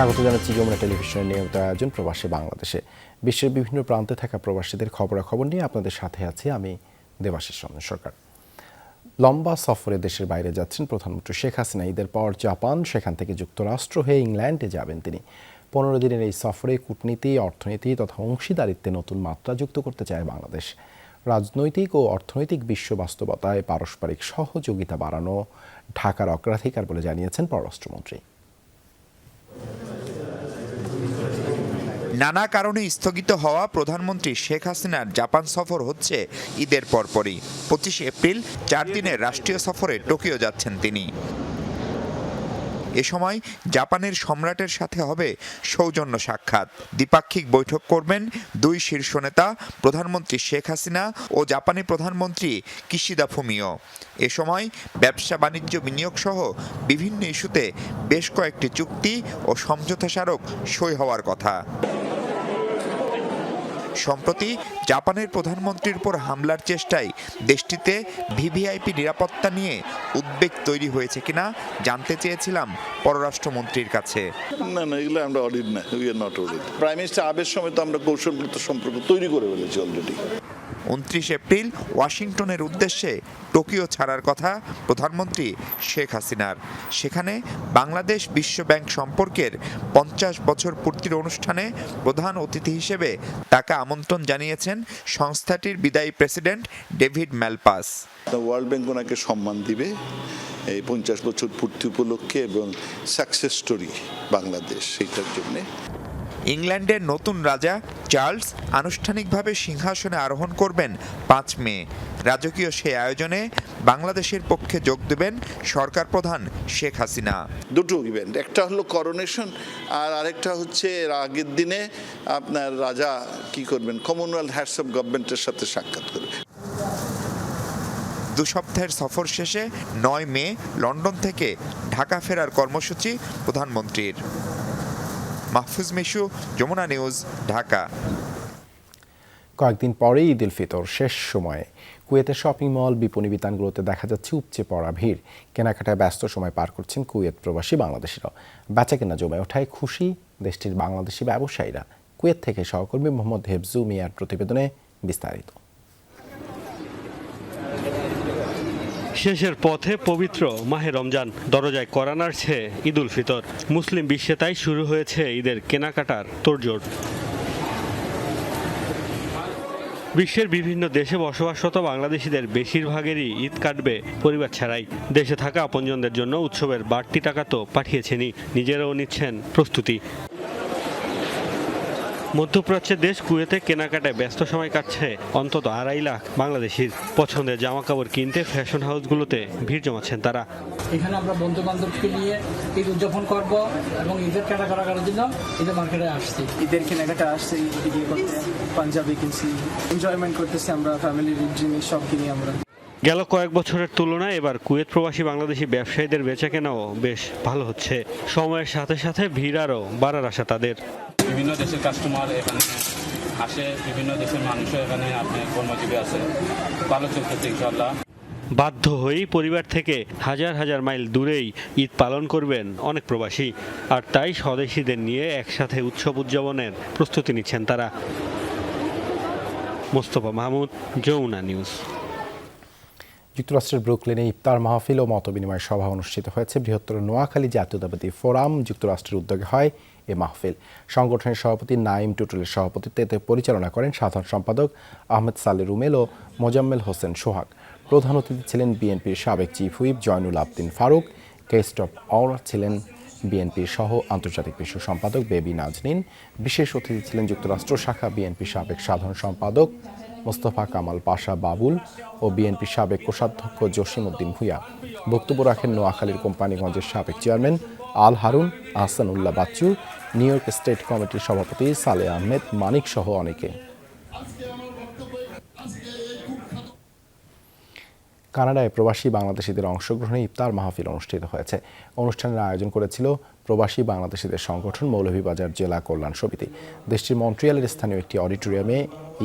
স্বাগত জানাচ্ছি যমুনা টেলিভিশনের নিয়মিত আয়োজন প্রবাসী বাংলাদেশে। বিশ্বের বিভিন্ন প্রান্তে থাকা প্রবাসীদের খবরাখবর নিয়ে আপনাদের সাথে আছি আমি দেবাশিস রঞ্জন সরকার। লম্বা সফরে দেশের বাইরে যাচ্ছেন প্রধানমন্ত্রী শেখ হাসিনা। ঈদের পর জাপান, সেখান থেকে যুক্তরাষ্ট্র হয়ে ইংল্যান্ডে যাবেন তিনি। পনেরো দিনের এই সফরে কূটনীতি, অর্থনীতি তথা অংশীদারিত্বে নতুন মাত্রা যুক্ত করতে চায় বাংলাদেশ। রাজনৈতিক ও অর্থনৈতিক বিশ্ব বাস্তবতায় পারস্পরিক সহযোগিতা বাড়ানো ঢাকার অগ্রাধিকার বলে জানিয়েছেন পররাষ্ট্রমন্ত্রী। নানা কারণে স্থগিত হওয়া প্রধানমন্ত্রী শেখ হাসিনার জাপান সফর হচ্ছে ঈদের পরপরই। পঁচিশ এপ্রিল, চার দিনের রাষ্ট্রীয় সফরে টোকিও যাচ্ছেন তিনি। এ সময় জাপানের সম্রাটের সাথে হবে সৌজন্য সাক্ষাৎ। দ্বিপাক্ষিক বৈঠক করবেন দুই শীর্ষ নেতা, প্রধানমন্ত্রী শেখ হাসিনা ও জাপানি প্রধানমন্ত্রী কিশিদা ফুমিও। এ সময় ব্যবসা বাণিজ্য বিনিয়োগ সহ বিভিন্ন ইস্যুতে বেশ কয়েকটি চুক্তি ও সমঝোতা স্মারক সই হওয়ার কথা। সম্প্রতি জাপানের প্রধানমন্ত্রীর উপর হামলার চেষ্টায় দেশটিতে ভিভিআইপি নিরাপত্তা নিয়ে উদ্বেগ তৈরি হয়েছে কিনা জানতে চেয়েছিলাম পররাষ্ট্রমন্ত্রীর কাছে। না না, এগুলো আমরা অডিট না we are not audit prime minister আবের সময় তো আমরা কৌশলগত সম্পর্ক তৈরি করে ফেলেছি অলরেডি উনত্রিশ এপ্রিল ওয়াশিংটনের উদ্দেশ্যে টোকিও ছাড়ার কথা প্রধানমন্ত্রী শেখ হাসিনার। সেখানে বাংলাদেশ বিশ্ব ব্যাংক সম্পর্কের পঞ্চাশ বছর পূর্তির অনুষ্ঠানে প্রধান অতিথি হিসেবে তাকে আমন্ত্রণ জানিয়েছেন সংস্থাটির বিদায়ী president David Malpass. World Bank ওনাকে সম্মান দিবে এই পঞ্চাশ বছর পূর্তি উপলক্ষে এবং সাকসেস স্টোরি বাংলাদেশ সেইটার জন্যে। ইংল্যান্ডের নতুন রাজা চার্লস আনুষ্ঠানিকভাবে সিংহাসনে আরোহণ করবেন পাঁচ মে। রাজকীয় সেই আয়োজনে বাংলাদেশের পক্ষে যোগ দেবেন সরকার প্রধান শেখ হাসিনা। দুটো ইভেন্ট একটা হলো করোনেশন আর আরেকটা হচ্ছে এর আগের দিনে আপনার রাজা কি করবেন? কমনওয়েলথ হ্যাডস অফ গভর্নমেন্টের সাথে সাক্ষাৎ করবে দু সপ্তাহের সফর শেষে নয় মে লন্ডন থেকে ঢাকা ফেরার কর্মসূচি প্রধানমন্ত্রীর। মাহফুজ মিশু, যমুনা নিউজ, ঢাকা। কয়েকদিন পরেই ঈদ উল ফিতর শেষ সময়ে। কুয়েতের শপিং মল, বিপণী বিতানগুলোতে দেখা যাচ্ছে উপচে পড়া ভিড়। কেনাকাটায় ব্যস্ত সময় পার করছেন কুয়েত প্রবাসী বাংলাদেশিরা বেচা কেনা জমে ওঠায় খুশি দেশটির বাংলাদেশি ব্যবসায়ীরা। কুয়েত থেকে সহকর্মী মোহাম্মদ হেফজু মিয়ার প্রতিবেদনে বিস্তারিত। শেষের পথে পবিত্র মাহে রমজান। দরজায় করানার নাড়ছে ঈদ উল ফিতর। মুসলিম বিশ্বে তাই শুরু হয়েছে ঈদের কেনাকাটার তোড়জোড়। বিশ্বের বিভিন্ন দেশে বসবাসরত বাংলাদেশিদের বেশিরভাগেরই ঈদ কাটবে পরিবার ছাড়াই। দেশে থাকা আপনজনদের জন্য উৎসবের বাড়তি টাকা তো পাঠিয়েছেনই, নিজেরাও নিচ্ছেন প্রস্তুতি। মধ্যপ্রাচ্যের দেশ কুয়েতে কেনাকাটায় ব্যস্ত সময় কাটছে অন্তত আড়াই লাখ বাংলাদেশির। পছন্দের জামা কাপড় কিনতে ফ্যাশন হাউসগুলোতে ভিড় জমাচ্ছেন তারা। এখানে আমরা বন্ধু বান্ধবকে নিয়ে ঈদ উদযাপন করব এবং ঈদের কেনাকাটা করার জন্য ঈদের মার্কেটে আসছি। ঈদের কেনাকাটা আসছে ঈদ করতে পাঞ্জাবি কিনছি এনজয়মেন্ট করতেছি আমরা ফ্যামিলির জিনিস সব কিনি আমরা। গেল কয়েক বছরের তুলনায় এবার কুয়েত প্রবাসী বাংলাদেশি ব্যবসায়ীদের বেচাকেনাও বেশ ভালো হচ্ছে। সময়ের সাথে সাথে ভিড় আরও বাড়ার আশা তাদের। বিভিন্ন দেশের কাস্টমার এখানে আসে বিভিন্ন দেশের মানুষও এখানে আপনার কর্মজীবী আছে। ভালো চলতেছে ইনশাল্লাহ বাধ্য হয়েই পরিবার থেকে হাজার হাজার মাইল দূরেই ঈদ পালন করবেন অনেক প্রবাসী। আর তাই স্বদেশীদের নিয়ে একসাথে উৎসব উদযাপনের প্রস্তুতি নিচ্ছেন তারা। মোস্তফা মাহমুদ যমুনা নিউজ। যুক্তরাষ্ট্রের ব্রুকলেনে ইফতার মাহফিল ও মতবিনিময় সভা অনুষ্ঠিত হয়েছে। বৃহত্তর নোয়াখালী জাতীয়তাবাদী ফোরাম যুক্তরাষ্ট্রের উদ্যোগে হয়। এ মাহফিল। সংগঠনের সভাপতি নাইম টুটুলের সভাপতিত্বে এতে পরিচালনা করেন সাধারণ সম্পাদক আহমেদ সালে রুমেল ও মোজাম্মেল হোসেন সোহাগ। প্রধান অতিথি ছিলেন বিএনপির সাবেক chief whip Zainul Abedin Farooq, guest of honour ছিলেন বিএনপির সহ আন্তর্জাতিক বিশ্ব সম্পাদক বেবি নাজনীন, বিশেষ অতিথি ছিলেন যুক্তরাষ্ট্র শাখা বিএনপির সাবেক সাধারণ সম্পাদক মোস্তফা কামাল পাশা বাবুল ও বিএনপির সাবেক কোষাধ্যক্ষ জসিম উদ্দিন ভুইয়া। বক্তব্য রাখেন নোয়াখালীর কোম্পানিগঞ্জের সাবেক chairman Al Harun, Ahsanullah Bachchu, New York state কমিটির সভাপতি সালে আহমেদ, মানিক সহ অনেকে। কানাডায় প্রবাসী বাংলাদেশিদের অংশগ্রহণে ইফতার মাহফিল অনুষ্ঠিত হয়েছে। অনুষ্ঠানের আয়োজন করেছিল প্রবাসী বাংলাদেশিদের সংগঠন মৌলভীবাজার জেলা কল্যাণ সমিতি। দেশটির মন্ট্রিয়ালের স্থানীয় একটি অডিটোরিয়ামে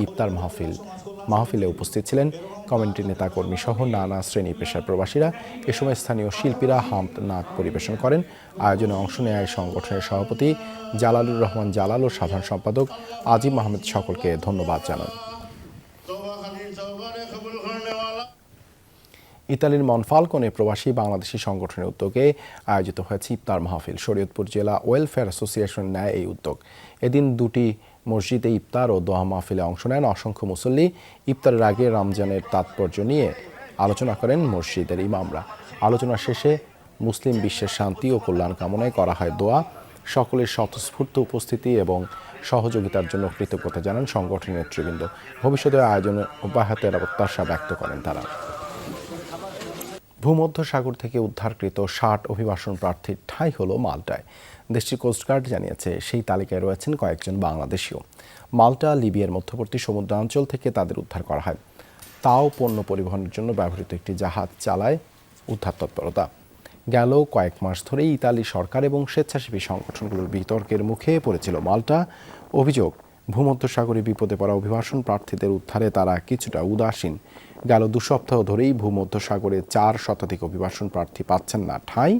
ইফতার মাহফিল মাহফিলে উপস্থিত ছিলেন কমিউনিটি নেতাকর্মী সহ নানা শ্রেণি পেশার প্রবাসীরা। এ সময় স্থানীয় শিল্পীরা হামদ নাক পরিবেশন করেন। আয়োজনে অংশ নেয় সংগঠনের সভাপতি জালালুর রহমান জালাল ও সাধারণ সম্পাদক আজিম আহমেদ সকলকে ধন্যবাদ জানান। ইতালির মনফালকনে প্রবাসী বাংলাদেশি সংগঠনের উদ্যোগে আয়োজিত হয়েছে ইফতার মাহফিল। শরীয়তপুর জেলা ওয়েলফেয়ার অ্যাসোসিয়েশন নেয় এই উদ্যোগ। এদিন দুটি মসজিদে ইফতার ও দোয়া মাহফিলে অংশ নেন অসংখ্য মুসল্লি। ইফতারের আগে রমজানের তাৎপর্য নিয়ে আলোচনা করেন মসজিদের ইমামরা। আলোচনা শেষে মুসলিম বিশ্বের শান্তি ও কল্যাণ কামনায় করা হয় দোয়া। সকলের স্বতঃস্ফূর্ত উপস্থিতি এবং সহযোগিতার জন্য কৃতজ্ঞতা জানান সংগঠনের নেতৃবৃন্দ। ভবিষ্যতে আয়োজনে অব্যাহতের প্রত্যাশা ব্যক্ত করেন তারা। ভূমধ্য সাগর থেকে উদ্ধারকৃত ষাট অভিবাসন প্রার্থীর ঠাঁই হল মাল্টায়। দেশটির কোস্টগার্ড জানিয়েছে, সেই তালিকায় রয়েছেন কয়েকজন বাংলাদেশীয় মাল্টা লিবিয়ার মধ্যবর্তী সমুদ্রাঞ্চল থেকে তাদের উদ্ধার করা হয়। তাও পণ্য পরিবহনের জন্য ব্যবহৃত একটি জাহাজ চালায় উদ্ধার তৎপরতা। গেল কয়েক মাস ধরেই ইতালি সরকার এবং স্বেচ্ছাসেবী সংগঠনগুলোর বিতর্কের মুখে পড়েছিল মাল্টা। অভিযোগ ভূমধ্যসাগরে বিপদে পড়া অভিবাসন প্রার্থীদের উদ্ধারে তারা কিছুটা উদাসীন। গেল দু সপ্তাহ ধরেই ভূমধ্যসাগরে চার শতাধিক অভিবাসন প্রার্থী পাচ্ছেন না। ঠাঁই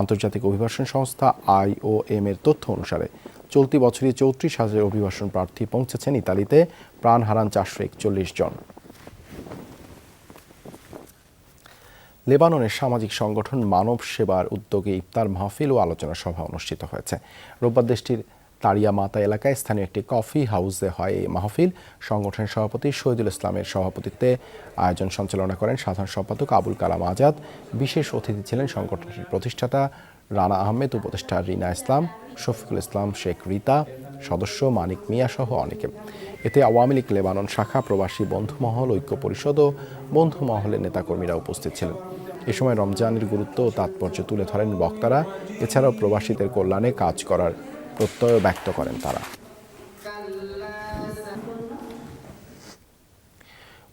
আন্তর্জাতিক অভিবাসন সংস্থা আইওএম এর তথ্য অনুসারে, চলতি বছরই চৌত্রিশ হাজার অভিবাসন প্রার্থী পৌঁছেছেন ইতালিতে। প্রাণ হারান চারশো একচল্লিশ জন। লেবাননের সামাজিক সংগঠন মানব সেবার উদ্যোগে ইফতার মাহফিল ও আলোচনা সভা অনুষ্ঠিত হয়েছে। রোববার দেশটির তারিয়া মাতা এলাকায় স্থানীয় একটি কফি হাউসে হয় এই মাহফিল। সংগঠনের সভাপতি শহীদুল ইসলামের সভাপতিত্বে আয়োজন সঞ্চালনা করেন সাধারণ সম্পাদক আবুল কালাম আজাদ। বিশেষ অতিথি ছিলেন সংগঠনটির প্রতিষ্ঠাতা রানা আহমেদ, উপদেষ্টা রিনা ইসলাম, শফিকুল ইসলাম, শেখ রিতা, সদস্য মানিক মিয়া সহ অনেকে। এতে আওয়ামী লীগ লেবানন শাখা প্রবাসী বন্ধু মহল, ঐক্য পরিষদ ও বন্ধু মহলের নেতাকর্মীরা উপস্থিত ছিলেন। এ সময় রমজানের গুরুত্ব ও তাৎপর্য তুলে ধরেন বক্তারা। এছাড়াও প্রবাসীদের কল্যাণে কাজ করার প্রত্যয় ব্যক্ত করেন তারা।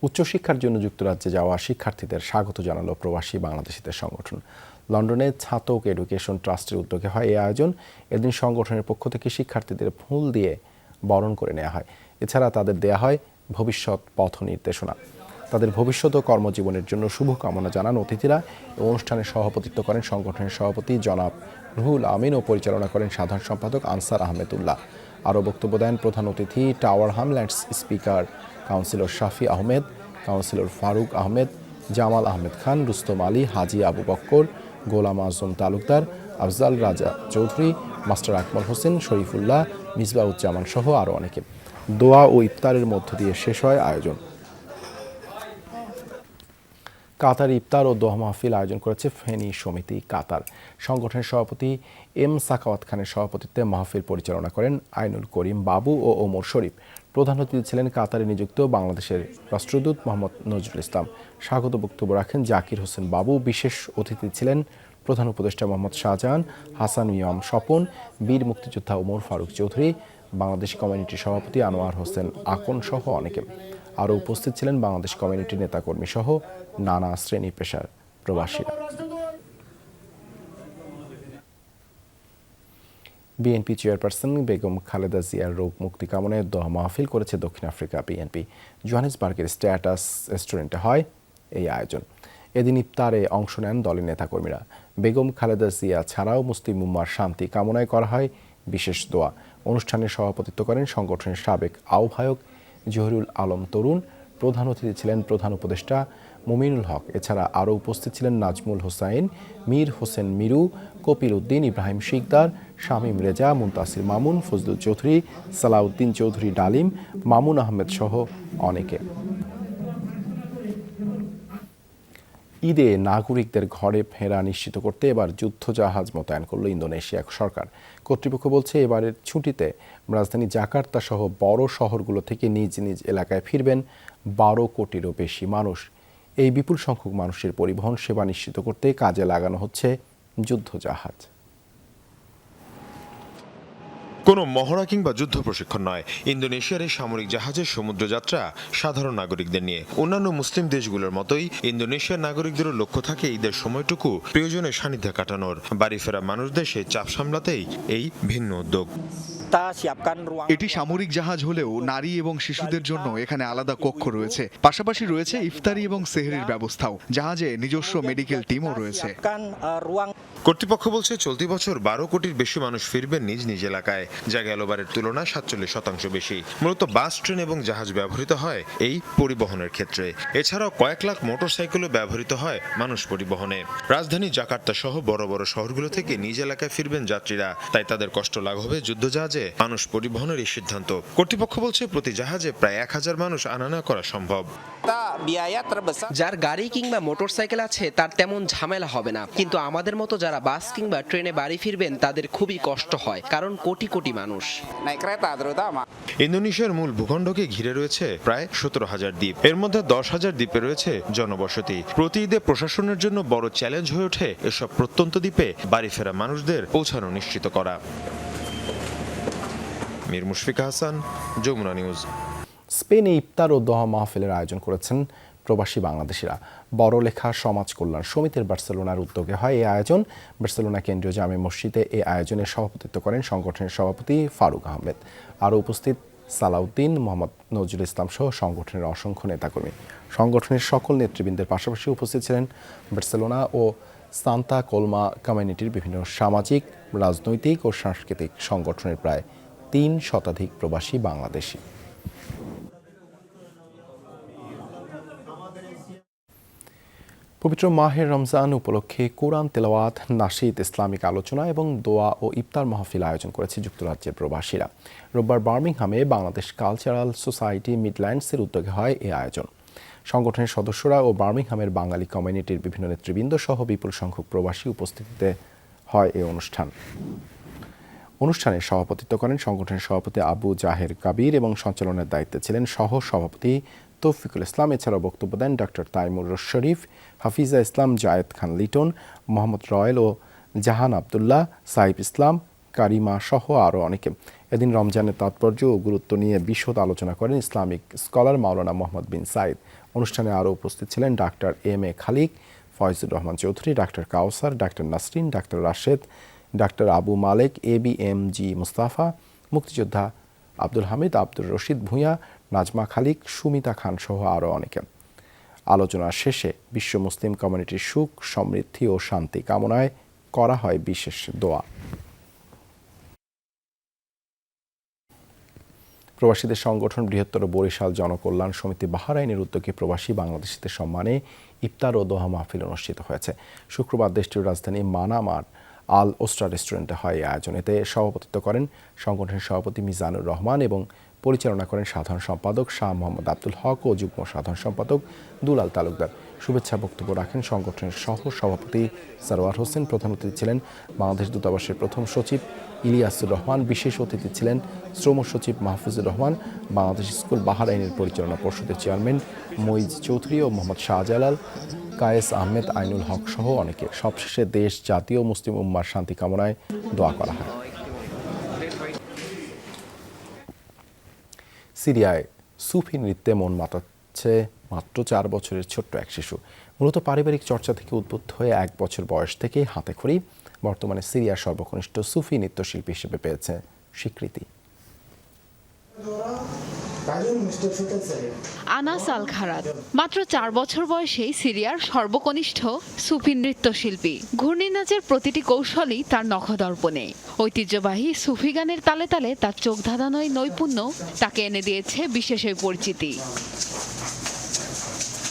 উচ্চশিক্ষার জন্য যুক্তরাজ্যে যাওয়া শিক্ষার্থীদের স্বাগত জানালো প্রবাসী বাংলাদেশিদের সংগঠন। লন্ডনে ছাতক এডুকেশন ট্রাস্টের উদ্যোগে হয় এই আয়োজন। এদিন সংগঠনের পক্ষ থেকে শিক্ষার্থীদের ফুল দিয়ে বরণ করে নেওয়া হয়। এছাড়া তাদের দেয়া হয় ভবিষ্যৎ পথ নির্দেশনা। তাদের ভবিষ্যৎ ও কর্মজীবনের জন্য শুভকামনা জানান অতিথিরা। অনুষ্ঠানে সভাপতিত্ব করেন সংগঠনের সভাপতি জনাব রুহুল আমিন ও পরিচালনা করেন সাধারণ সম্পাদক আনসার আহমেদুল্লাহ। আরও বক্তব্য দেন প্রধান অতিথি Tower Hamlets speaker councillor Shafi Ahmed, councillor Faruk Ahmed, Jamal Ahmed Khan, Rustam Ali, Haji Abu Bakkar, Golam Azam Talukdar, Afzal Raja Chowdhury, master Akmal Hossain, Sharifullah Misbauzzaman সহ আরও অনেকে। দোয়া ও ইফতারের মধ্য দিয়ে শেষ হয় আয়োজন। কাতার ইফতার ও দোয়া মাহফিল আয়োজন করেছে ফেনী সমিতি কাতার। সংগঠনের সভাপতি এম সাকাওয়াত খানের সভাপতিত্বে মাহফিল পরিচালনা করেন আইনুল করিম বাবু ও ওমর শরীফ। প্রধান অতিথি ছিলেন কাতারে নিযুক্ত বাংলাদেশের রাষ্ট্রদূত মোহাম্মদ নজরুল ইসলাম। স্বাগত বক্তব্য রাখেন জাকির হোসেন বাবু। বিশেষ অতিথি ছিলেন প্রধান উপদেষ্টা মোহাম্মদ শাহজাহান, হাসান মিয়াম স্বপন, বীর মুক্তিযোদ্ধা ওমর ফারুক চৌধুরী, বাংলাদেশ কমিউনিটির সভাপতি আনোয়ার হোসেন আকন সহ অনেকে। আরও উপস্থিত ছিলেন বাংলাদেশ কমিউনিটির নেতাকর্মী সহ নানা শ্রেণি পেশার প্রবাসীরা। বিএনপি চেয়ারপারসন বেগম খালেদা জিয়ার রোগ মুক্তি কামনায় দোয়া মাহফিল করেছে দক্ষিণ আফ্রিকা বিএনপি। জোহানেসবার্গের স্ট্যাটাস রেস্টুরেন্টে হয় এই আয়োজন। এদিন ইফতারে অংশ নেন দলের নেতাকর্মীরা। বেগম খালেদা জিয়া ছাড়াও মুসলিম উম্মার শান্তি কামনায় করা হয় বিশেষ দোয়া। অনুষ্ঠানে সভাপতিত্ব করেন সংগঠনের সাবেক আহ্বায়ক জহিরুল আলম তরুণ, প্রধান অতিথি ছিলেন প্রধান উপদেষ্টা মুমিনুল হক। এছাড়া আরও উপস্থিত ছিলেন নাজমুল হোসাইন, মীর হোসেন মিরু, কপিল উদ্দিন, ইব্রাহিম শিকদার, শামীম রেজা, মুন্তাসির মামুন, ফজলুল চৌধুরী, সালাউদ্দিন চৌধুরী ডালিম, মামুন আহমেদ সহ অনেকে। ঈদে নাগরিকদের ঘরে ফেরা নিশ্চিত করতে এবার যুদ্ধজাহাজ মোতায়েন করল ইন্দোনেশিয়া সরকার। কর্তৃপক্ষ বলছে, এবারের ছুটিতে রাজধানী জাকার্তা সহ বড় শহরগুলো থেকে নিজ নিজ এলাকায় ফিরবেন বারো কোটিরও বেশি মানুষ। এই বিপুল সংখ্যক মানুষের পরিবহন সেবা নিশ্চিত করতে কাজে লাগানো হচ্ছে যুদ্ধজাহাজ কোনো মহড়া কিংবা যুদ্ধ প্রশিক্ষণ নয়। ইন্দোনেশিয়ার এই সামরিক জাহাজের সমুদ্রযাত্রা সাধারণ নাগরিকদের নিয়ে। অন্যান্য মুসলিম দেশগুলোর মতোই ইন্দোনেশিয়ার নাগরিকদেরও লক্ষ্য থাকে ঈদের সময়টুকু প্রিয়জনের সান্নিধ্যে কাটানোর। বাড়ি ফেরা মানুষদের সেই চাপ সামলাতেই এই ভিন্ন উদ্যোগ। এটি সামরিক জাহাজ হলেও নারী এবং শিশুদের জন্য এখানে আলাদা কক্ষ রয়েছে। পাশাপাশি রয়েছে ইফতারি এবং সেহরির ব্যবস্থাও। জাহাজে নিজস্ব মেডিকেল টিমও রয়েছে। কর্তৃপক্ষ বলছে, চলতি বছর বারো কোটির বেশি মানুষ ফিরবেন নিজ নিজ এলাকায়। যা গেলবারের তুলনায় সাতচল্লিশ শতাংশ বেশি। মূলত বাস, ট্রেন এবং জাহাজ ব্যবহৃত হয় এই পরিবহনের ক্ষেত্রে। এছাড়াও কয়েক লাখ মোটরসাইকেলও ব্যবহৃত হয় মানুষ পরিবহনে। রাজধানী জাকার্তা সহ বড় বড় শহরগুলো থেকে নিজ এলাকায় ফিরবেন যাত্রীরা। তাই তাদের কষ্ট লাঘবে যুদ্ধজাহাজে মানুষ পরিবহনের এই সিদ্ধান্ত। কর্তৃপক্ষ বলছে, প্রতি জাহাজে প্রায় এক হাজার মানুষ আনা নেওয়া করা সম্ভব। যার গাড়ি কিংবা মোটরসাইকেল আছে, তার তেমন ঝামেলা হবে না। কিন্তু আমাদের মতো যারা বাস কিংবা ট্রেনে বাড়ি ফিরবেন তাদের খুবই কষ্ট হয় কারণ কোটি কোটি মানুষ। ইন্দোনেশিয়ার মূল ভূখণ্ডকে ঘিরে রয়েছে প্রায় সতেরো হাজার দ্বীপ। এর মধ্যে দশ হাজার দ্বীপে রয়েছে জনবসতি। প্রতি ঈদে প্রশাসনের জন্য বড় চ্যালেঞ্জ হয়ে ওঠে এসব প্রত্যন্ত দ্বীপে বাড়ি ফেরা মানুষদের পৌঁছানো নিশ্চিত করা। মীর মুশফিক হাসান যমুনা নিউজ। স্পেনে ইফতার ও দোহা মাহফিলের আয়োজন করেছেন প্রবাসী বাংলাদেশিরা। বড়লেখা সমাজ কল্যাণ সমিতির বার্সেলোনার উদ্যোগে হয় এই আয়োজন। বার্সেলোনা কেন্দ্রীয় জামে মসজিদে এই আয়োজনের সভাপতিত্ব করেন সংগঠনের সভাপতি ফারুক আহমেদ। আরও উপস্থিত সালাউদ্দিন, মোহাম্মদ নজরুল ইসলাম সহ সংগঠনের অসংখ্য নেতাকর্মী। সংগঠনের সকল নেতৃবৃন্দের পাশাপাশি উপস্থিত ছিলেন বার্সেলোনা ও সান্তা কোলমা কমিউনিটির বিভিন্ন সামাজিক, রাজনৈতিক ও সাংস্কৃতিক সংগঠনের প্রায় তিন শতাধিক প্রবাসী বাংলাদেশি। পবিত্র মাহের রমজান উপলক্ষে কোরআন, তেলাওয়াত নাশিদ ইসলামিক আলোচনা এবং দোয়া ও ইফতার মাহফিল আয়োজন করেছে যুক্তরাজ্যের প্রবাসীরা। রোববার বার্মিংহামে বাংলাদেশ কালচারাল সোসাইটি মিডল্যান্ডসের উদ্যোগে হয় এই আয়োজন। সংগঠনের সদস্যরা ও বার্মিংহামের বাঙালি কমিউনিটির বিভিন্ন নেতৃবৃন্দ সহ বিপুল সংখ্যক প্রবাসী উপস্থিতিতে হয় এই অনুষ্ঠান। অনুষ্ঠানে সভাপতিত্ব করেন সংগঠনের সভাপতি আবু জাহের কাবির এবং সঞ্চালনের দায়িত্বে ছিলেন সহ সভাপতি তৌফিকুল ইসলাম। এছাড়াও বক্তব্য দেন ডক্টর তাইমুর শরীফ, হাফিজা ইসলাম, জায়েদ খান লিটন, মোহাম্মদ রয়েল ও জাহান আবদুল্লাহ, সাইফ ইসলাম, কারিমা সহ আরও অনেকে। এদিন রমজানের তাৎপর্য ও গুরুত্ব নিয়ে বিশদ আলোচনা করেন ইসলামিক স্কলার মাওলানা মোহাম্মদ বিন সাইদ। অনুষ্ঠানে আরও উপস্থিত ছিলেন ডাক্তার এম এ খালিক, ফয়জুর রহমান চৌধুরী ডাক্তার কাউসার ডাক্তার নাসরিন ডাক্তার Rashed doctor Abu Malek, A B M G Mustafa, মুক্তিযোদ্ধা আব্দুল হামিদ, আব্দুর রশিদ ভূঁইয়া নাজমা খালিক, সুমিতা খান সহ আরও অনেকে। আলোচনা শেষে বিশ্ব মুসলিম কমিউনিটির সুখ, সমৃদ্ধি ও শান্তি কামনায় করা হয় বিশেষ দোয়া। প্রবাসীদের সংগঠন বৃহত্তর বরিশাল জনকল্যাণ সমিতি বাহারাইনের উদ্যোগে প্রবাসী বাংলাদেশিদের সম্মানে ইফতার ও দোহা মাহফিল অনুষ্ঠিত হয়েছে। শুক্রবার দেশটির রাজধানী মানামার আল ওস্টার রেস্টুরেন্টে হয় এই আয়োজন এতে সভাপতিত্ব করেন সংগঠনের সভাপতি মিজানুর রহমান এবং পরিচালনা করেন সাধারণ সম্পাদক শাহ মোহাম্মদ আব্দুল হক ও যুগ্ম সাধারণ সম্পাদক দুলাল তালুকদার। শুভেচ্ছা বক্তব্য রাখেন সংগঠনের সহ সভাপতি সারোয়ার হোসেন। প্রধান অতিথি ছিলেন বাংলাদেশ দূতাবাসের প্রথম সচিব ইলিয়াসুর রহমান। বিশেষ অতিথি ছিলেন শ্রম সচিব মাহফুজুর রহমান। বাংলাদেশ স্কুল বাহারাইনের পরিচালনা পর্ষদের চেয়ারম্যান মইজ চৌধুরী ও মোহাম্মদ শাহজালাল। কায়েস আহমেদ, আইনুল হক সহ অনেকে। সবশেষে দেশ জাতীয় মুসলিম উম্মার শান্তি কামনায় দোয়া করা হয়। সিরিয়ায় সুফি নৃত্যে মন মাতাচ্ছে মাত্র চার বছরের ছোট্ট এক শিশু। মূলত পারিবারিক চর্চা থেকে উদ্বুদ্ধ হয়ে এক বছর বয়স থেকে হাতে খড়ি বর্তমানে সিরিয়ার সর্বকনিষ্ঠ সুফি নৃত্যশিল্পী হিসেবে পেয়েছে স্বীকৃতি। আনাস আল খারাত মাত্র চার বছর বয়সেই সিরিয়ার সর্বকনিষ্ঠ সুফি নৃত্যশিল্পী। ঘূর্ণি নাচের প্রতিটি কৌশলই তার নখদর্পণে। ঐতিহ্যবাহী সুফি গানের তালে তালে তার চোখ ধাঁধানোয় নৈপুণ্য তাকে এনে দিয়েছে বিশেষ পরিচিতি।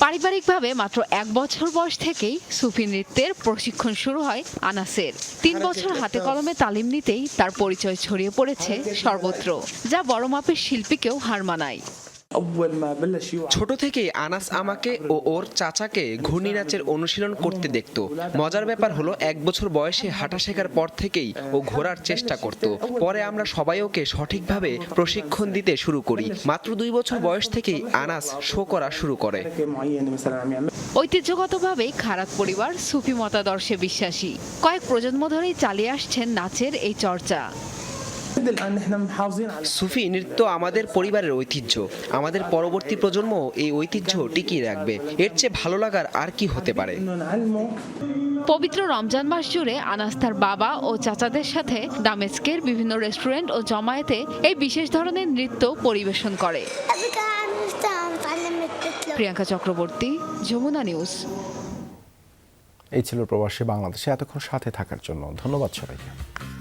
পারিবারিকভাবে মাত্র এক বছর বয়স থেকেই সুফি নৃত্যের প্রশিক্ষণ শুরু হয় আনাসের। তিন বছর হাতে কলমে তালিম নিতেই তার পরিচয় ছড়িয়ে পড়েছে সর্বত্র যা বড় মাপের শিল্পীকেও হার মানায়। ছোট থেকেই আনাস আমাকে ও ওর চাচাকে ঘূর্ণি নাচের অনুশীলন করতে দেখত। মজার ব্যাপার হলো এক বছর বয়সে হাঁটা শেখার পর থেকেই ও ঘোরার চেষ্টা করত। পরে আমরা সবাই ওকে সঠিকভাবে প্রশিক্ষণ দিতে শুরু করি। মাত্র দুই বছর বয়স থেকেই আনাস শো করা শুরু করে। ঐতিহ্যগতভাবে খারাপ পরিবার সুফি মতাদর্শে বিশ্বাসী। কয়েক প্রজন্ম ধরেই চালিয়ে আসছেন নাচের এই চর্চা। সুফি নৃত্য আমাদের পরিবারের ঐতিহ্য। আমাদের পরবর্তী প্রজন্ম এই ঐতিহ্য টিকিয়ে রাখবে। এর চেয়ে ভালো লাগার আর কি হতে পারে? পবিত্র রমজান মাস জুড়ে আনাস্তার বাবা ও চাচাদের সাথে দামেস্কের বিভিন্ন রেস্টুরেন্ট ও জমায়েতে এই বিশেষ ধরনের নৃত্য পরিবেশন করে। প্রিয়াঙ্কা চক্রবর্তী যমুনা নিউজ। এই ছিল প্রবাসী বাংলাদেশে এতক্ষণ সাথে থাকার জন্য। ধন্যবাদ সবাইকে।